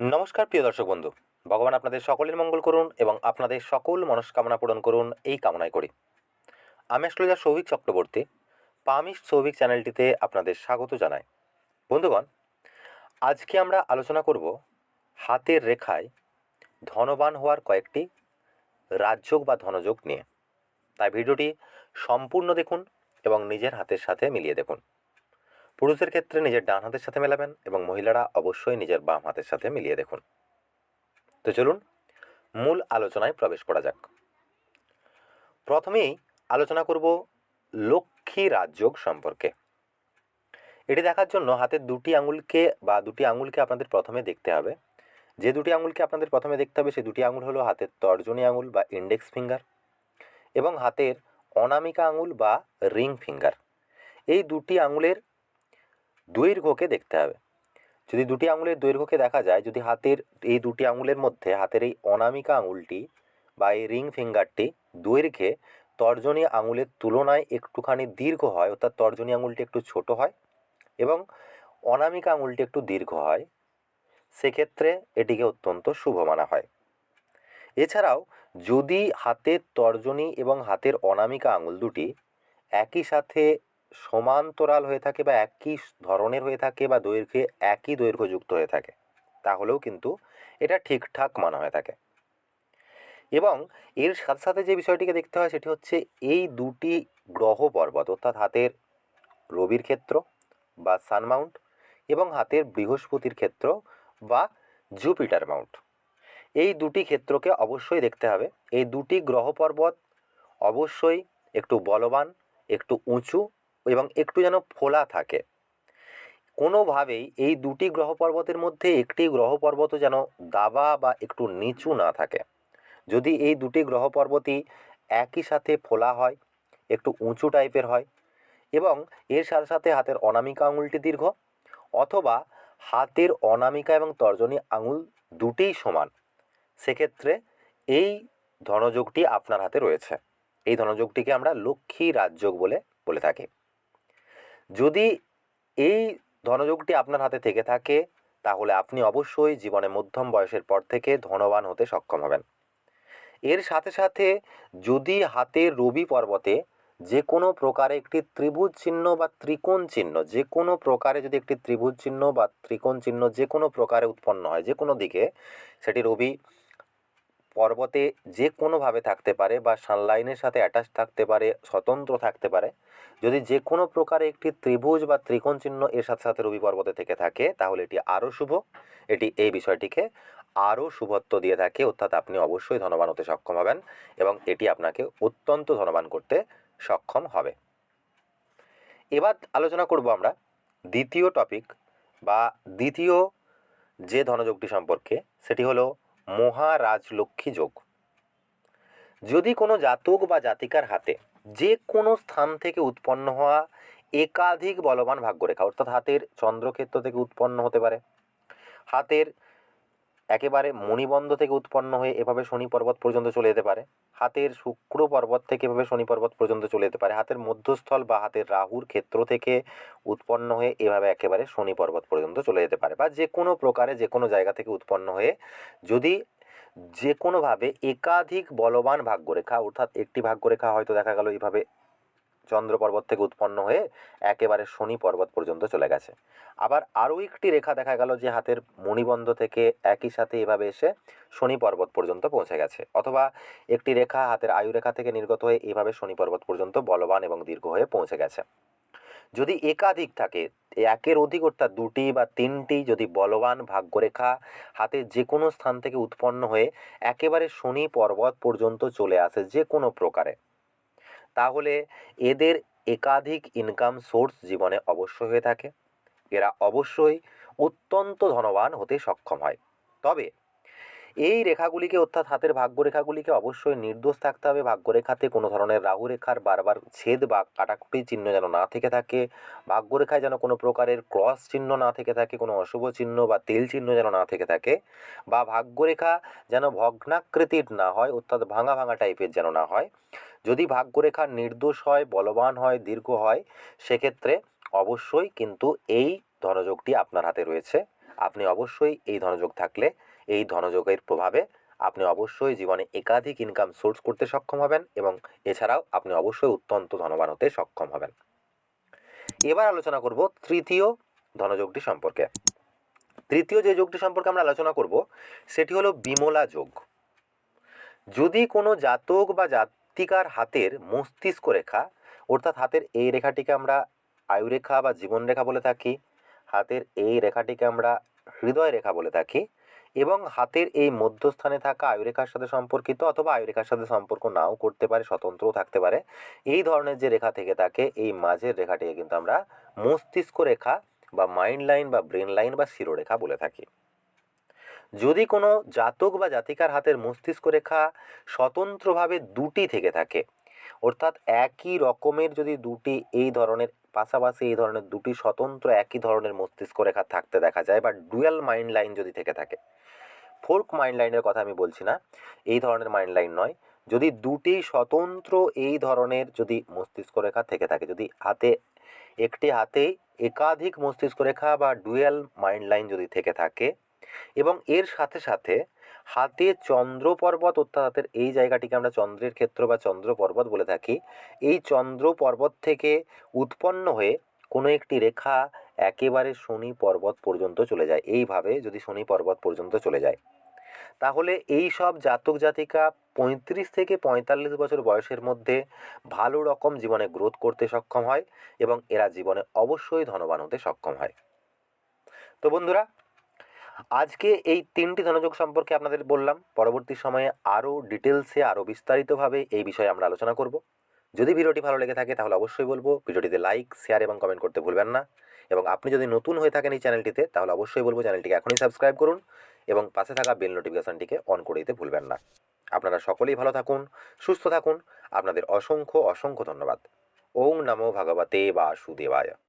নমস্কার, প্রিয় দর্শক বন্ধু। ভগবান আপনাদের সকলের মঙ্গল করুন এবং আপনাদের সকল মনস্কামনা পূরণ করুন এই কামনায় করি। আমি অ্যাস্ট্রোলজার সৌভিক চক্রবর্তী, পামিশ সৌভিক চ্যানেলটিতে আপনাদের স্বাগত জানাই। বন্ধুগণ, আজকে আমরা আলোচনা করব হাতের রেখায় ধনবান হওয়ার কয়েকটি রাজযোগ বা ধনযোগ নিয়ে। তাই ভিডিওটি সম্পূর্ণ দেখুন এবং নিজের হাতের সাথে মিলিয়ে দেখুন। পুরুষের ক্ষেত্রে নিজের ডান হাতের সাথে মেলাবেন এবং মহিলারা অবশ্যই নিজের বাম হাতের সাথে মিলিয়ে দেখুন। তো চলুন মূল আলোচনায় প্রবেশ করা যাক। প্রথমেই আলোচনা করব লক্ষ্মী রাজযোগ সম্পর্কে। এটি দেখার জন্য হাতের দুটি আঙুলকে বা দুটি আঙুলকে আপনাদের প্রথমে দেখতে হবে। যে দুটি আঙুলকে আপনাদের প্রথমে দেখতে হবে সেই দুটি আঙুল হলো হাতের তর্জনী আঙুল বা ইন্ডেক্স ফিঙ্গার এবং হাতের অনামিকা আঙুল বা রিং ফিঙ্গার এই দুটি আঙুলের দৈর্ঘ্যকে দেখতে হবে। যদি দুটি আঙুলের দৈর্ঘ্যকে দেখা যায়, যদি হাতের এই দুটি আঙুলের মধ্যে হাতের এই অনামিকা আঙুলটি বা এই রিং ফিঙ্গারটি দৈর্ঘ্যে তর্জনী আঙুলের তুলনায় একটুখানি দীর্ঘ হয়, অর্থাৎ তর্জনী আঙুলটি একটু ছোট হয় এবং অনামিকা আঙুলটি একটু দীর্ঘ হয়, সেক্ষেত্রে এটিকে অত্যন্ত শুভ মানা হয়। এছাড়াও, যদি হাতের তর্জনী এবং হাতের অনামিকা আঙুল দুটি একই সাথে সমান্তরাল হয়ে থাকে বা একই ধরনের হয়ে থাকে বা দৈর্ঘ্যে একই দৈর্ঘ্যযুক্ত হয়ে থাকে, তাহলেও কিন্তু এটা ঠিকঠাক মানা হয়ে থাকে। এবং এর সাথে সাথে যে বিষয়টিকে দেখতে হয় সেটি হচ্ছে এই দুটি গ্রহ পর্বত, অর্থাৎ হাতের রবির ক্ষেত্র বা সান মাউন্ট এবং হাতের বৃহস্পতির ক্ষেত্র বা জুপিটার মাউন্ট। এই দুটি ক্ষেত্রকে অবশ্যই দেখতে হবে। এই দুটি গ্রহ পর্বত অবশ্যই একটু বলবান, একটু উঁচু এবং একটু যেন ফোলা থাকে। কোনোভাবেই এই দুটি গ্রহ পর্বতের মধ্যে একটি গ্রহ পর্বত যেন দাবা বা একটু নিচু না থাকে। যদি এই দুটি গ্রহ পর্বতই একই সাথে ফোলা হয়, একটু উঁচু টাইপের হয় এবং এর সাথে সাথে হাতের অনামিকা আঙুলটি দীর্ঘ অথবা হাতের অনামিকা এবং তর্জনী আঙুল দুটিই সমান, সেক্ষেত্রে এই ধনযোগটি আপনার হাতে রয়েছে। এই ধনযোগটিকে আমরা লক্ষ্মী রাজযোগ বলে বলে থাকি। যদি এই ধনযোগটি আপনার হাতে থেকে থাকে, তাহলে আপনি অবশ্যই জীবনে মধ্যম বয়সের পর থেকে ধনবান হতে সক্ষম হবেন। এর সাথে সাথে যদি হাতের রবি পর্বতে যে কোনো প্রকারে একটি ত্রিভুজ চিহ্ন বা ত্রিকোণ চিহ্ন যে কোনো প্রকারে যদি একটি ত্রিভুজ চিহ্ন বা ত্রিকোণ চিহ্ন যে কোনো প্রকারে উৎপন্ন হয় যে কোনো দিকে, সেটি রবি পর্বতে যে কোনোভাবে থাকতে পারে বা সানলাইনের সাথে অ্যাটাচ থাকতে পারে, স্বতন্ত্র থাকতে পারে যদি যে কোনো প্রকারে একটি ত্রিভুজ বা ত্রিকোণ চিহ্ন এর সাথে সাথে রবি পর্বতে থেকে থাকে, তাহলে এটি আরও শুভ। এটি এই বিষয়টিকে আরও শুভত্ব দিয়ে থাকে, অর্থাৎ আপনি অবশ্যই ধনবান হতে সক্ষম হবেন এবং এটি আপনাকে অত্যন্ত ধনবান করতে সক্ষম হবে। এবার আলোচনা করব আমরা দ্বিতীয় টপিক বা দ্বিতীয় যে ধনযোগটি সম্পর্কে, সেটি হলো মহারাজলক্ষ্মী যোগ। যদি কোনো জাতক বা জাতিকার হাতে যে কোনো স্থান থেকে উৎপন্ন হওয়া একাধিক বলবান ভাগ্যরেখা, অর্থাৎ হাতের চন্দ্রক্ষেত্র থেকে উৎপন্ন হতে পারে। হাতের একেবারে মণিবন্ধ থেকে উৎপন্ন হয়ে এভাবে শনি পর্বত পর্যন্ত চলে যেতে পারে। হাতের শুক্র পর্বত থেকে এভাবে শনি পর্বত পর্যন্ত চলে যেতে পারে। হাতের মধ্যস্থল বা হাতের রাহুর ক্ষেত্র থেকে উৎপন্ন হয়ে এভাবে একেবারে শনি পর্বত পর্যন্ত চলে যেতে পারে বা যে কোনো প্রকারে যে কোনো জায়গা থেকে উৎপন্ন হয়ে যদি যে কোনোভাবে একাধিক বলবান ভাগ্যরেখা, অর্থাৎ একটি ভাগ্যরেখা হয়তো দেখা গেল এইভাবে চন্দ্র পর্বত থেকে উৎপন্ন হয়ে একেবারে শনি পর্বত পর্যন্ত চলে গেছে। আবার আরও একটি রেখা দেখা গেল যে হাতের মণিবন্ধ থেকে একই সাথে এভাবে এসে শনি পর্বত পর্যন্ত পৌঁছে গেছে। অথবা একটি রেখা হাতের আয়ু রেখা থেকে নির্গত হয়ে এভাবে শনি পর্বত পর্যন্ত বলবান এবং দীর্ঘ হয়ে পৌঁছে গেছে। যদি একাধিক থাকে, একের অধিক অর্থাৎ দুটি বা তিনটি যদি বলবান ভাগ্যরেখা হাতের যে কোনো স্থান থেকে উৎপন্ন হয়ে একেবারে শনি পর্বত পর্যন্ত চলে আসে যে কোনো প্রকারে, তাহলে এদের একাধিক ইনকাম সোর্স জীবনে অবশ্যই হয়ে থাকে। এরা অবশ্যই অত্যন্ত ধনবান হতে সক্ষম হয়। তবে এই রেখাগুলিকে অর্থাৎ হাতের ভাগ্যরেখাগুলিকে অবশ্যই নির্দোষ থাকতে হবে। ভাগ্যরেখাতে কোনো ধরনের রাহু রেখার বারবার ছেদ বা কাটাকুটি চিহ্ন যেন না থেকে থাকে। ভাগ্যরেখায় যেন কোনো প্রকারের ক্রস চিহ্ন না থেকে থাকে, কোনো অশুভ চিহ্ন বা তেল চিহ্ন যেন না থেকে থাকে বা ভাগ্যরেখা যেন ভগ্নাকৃতির না হয়, অর্থাৎ ভাঙা ভাঙা টাইপের যেন না হয়। যদি ভাগ্যরেখা নির্দোষ হয়, বলবান হয়, দীর্ঘ হয়, সেক্ষেত্রে অবশ্যই কিন্তু এই ধনযোগটি আপনার হাতে রয়েছে। আপনি অবশ্যই এই ধনযোগ থাকলে এই ধনযোগের প্রভাবে আপনি অবশ্যই জীবনে একাধিক ইনকাম সোর্স করতে সক্ষম হবেন এবং এছাড়াও আপনি অবশ্যই অত্যন্ত ধনবান হতে সক্ষম হবেন। এবার আলোচনা করব তৃতীয় ধনযোগটি সম্পর্কে। তৃতীয় যে যোগটি সম্পর্কে আমরা আলোচনা করব, সেটি হলো বিমলা যোগ। যদি কোনো জাতক বা জাতিকার হাতের মস্তিষ্ক রেখা, অর্থাৎ হাতের এই রেখাটিকে আমরা আয়ুরেখা বা জীবন রেখা বলে থাকি, হাতের এই রেখাটিকে আমরা হৃদয় রেখা বলে থাকি এবং হাতের এই মধ্যস্থানে থাকা আয়ুরেখার সাথে সম্পর্কিত অথবা আয়ুরেখার সাথে সম্পর্ক নাও করতে পারে, স্বতন্ত্রও থাকতে পারে। এই ধরনের যে রেখা থেকে থাকে, এই মাঝের রেখাটিকে কিন্তু আমরা মস্তিষ্ক রেখা বা মাইন্ড লাইন বা ব্রেন লাইন বা শিরোরেখা বলে থাকি। যদি কোনো জাতক বা জাতিকার হাতের মস্তিষ্ক রেখা স্বতন্ত্রভাবে দুটি থেকে থাকে অর্থাৎ একই রকমের যদি দুটি এই ধরনের, পাশাপাশি এই ধরনের দুটি স্বতন্ত্র একই ধরনের মস্তিষ্ক রেখা থাকতে দেখা যায় বা ডুয়াল মাইন্ড লাইন যদি থেকে থাকে। ফোর্ক মাইন্ড লাইনের কথা আমি বলছি না, এই ধরনের মাইন্ড লাইন নয়। যদি দুটি স্বতন্ত্র এই ধরনের যদি মস্তিষ্ক রেখা থেকে থাকে, যদি হাতে, একটি হাতে একাধিক মস্তিষ্ক রেখা বা ডুয়াল মাইন্ড লাইন যদি থেকে থাকে এবং এর সাথে সাথে হাতে চন্দ্র পর্বত অর্থাৎ হাতের এই জায়গাটিকে আমরা চন্দ্রের ক্ষেত্র বা চন্দ্র পর্বত বলে থাকি, এই চন্দ্র পর্বত থেকে উৎপন্ন হয়ে কোনো একটি রেখা একেবারে শনি পর্বত পর্যন্ত চলে যায়। এইভাবে যদি শনি পর্বত পর্যন্ত চলে যায়। তাহলে এই সব জাতক জাতিকা পঁয়ত্রিশ থেকে পঁয়তাল্লিশ বছর বয়সের মধ্যে ভালো রকম জীবনে গ্রোথ করতে সক্ষম হয় এবং এরা জীবনে অবশ্যই ধনবান হতে সক্ষম হয়। তো বন্ধুরা আজকে এই তিনটি ধনযোগ সম্পর্কে আপনাদের বললাম। পরবর্তী সময়ে আরও ডিটেলসে আরও বিস্তারিতভাবে এই বিষয়ে আমরা আলোচনা করব। যদি ভিডিওটি ভালো লেগে থাকে তাহলে অবশ্যই বলব, ভিডিওটিতে লাইক শেয়ার এবং কমেন্ট করতে ভুলবেন না। এবং আপনি যদি নতুন হয়ে থাকেন এই চ্যানেলটিতে তাহলে অবশ্যই বলব চ্যানেলটিকে এখনই সাবস্ক্রাইব করুন এবং পাশে থাকা বেল নোটিফিকেশনটিকে অন করে দিতে ভুলবেন না। আপনারা সকলেই ভালো থাকুন, সুস্থ থাকুন। আপনাদের অসংখ্য অসংখ্য ধন্যবাদ। ওং নমো ভগবতে বাসুদেবায়।